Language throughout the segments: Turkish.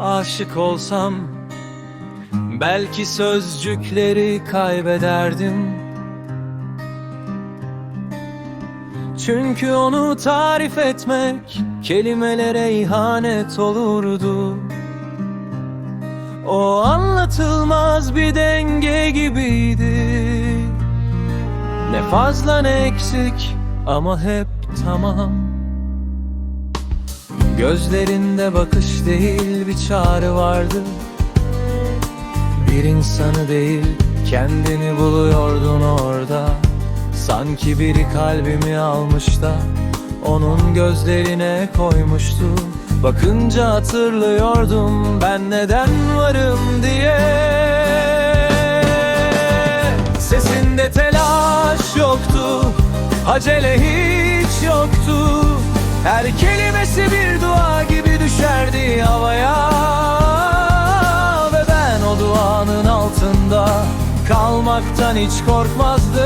aşık olsam Belki sözcükleri kaybederdim. Çünkü onu tarif etmek kelimelere ihanet olurdu. O anlatılmaz bir denge gibiydi. Ne fazla ne eksik ama hep tamam Gözlerinde bakış değil bir çağrı vardı. Bir insanı değil kendini buluyordun orada. Sanki biri kalbimi almış da onun gözlerine koymuştu. Bakınca hatırlıyordum ben neden varım diye. Sesinde telaş yoktu Acele hiç yoktu Her kelimesi bir dua gibi düşerdi havaya. Ve ben o duanın altında Kalmaktan hiç korkmazdım.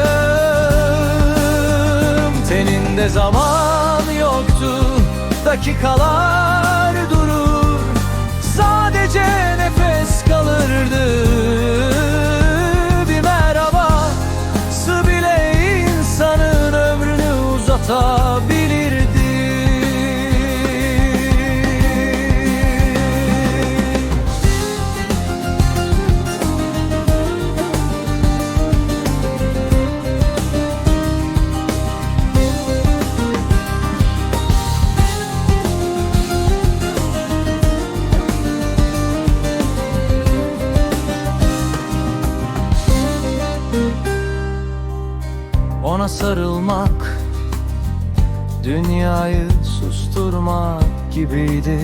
Teninde zaman yoktu Dakikalar durur. Sadece nefes kalırdı Bir merhaba. Sı bile insanın ömrünü uzatabilirdi Ona sarılmak Dünyayı susturmak gibiydi.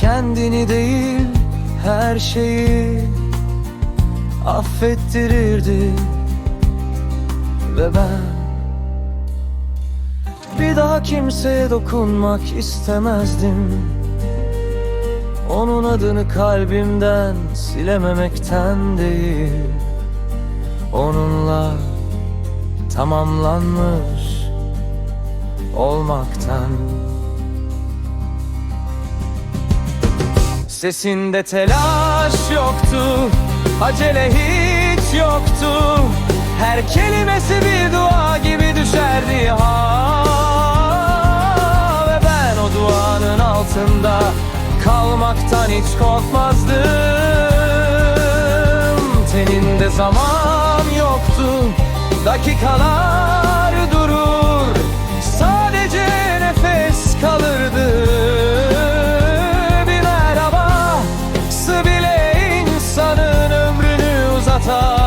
Kendini değil her şeyi affettirirdi. Ve ben bir daha kimseye dokunmak istemezdim. Onun adını kalbimden silememekten değil Onunla tamamlanmış olmaktan. Sesinde telaş yoktu Acele hiç yoktu. Her kelimesi bir dua gibi düşerdi ha. Ve ben o duanın altında Kalmaktan hiç korkmazdım. Teninde zaman olsun Dakikalar durur. Sadece nefes kalırdı Bir merhabası bile insanın ömrünü uzatar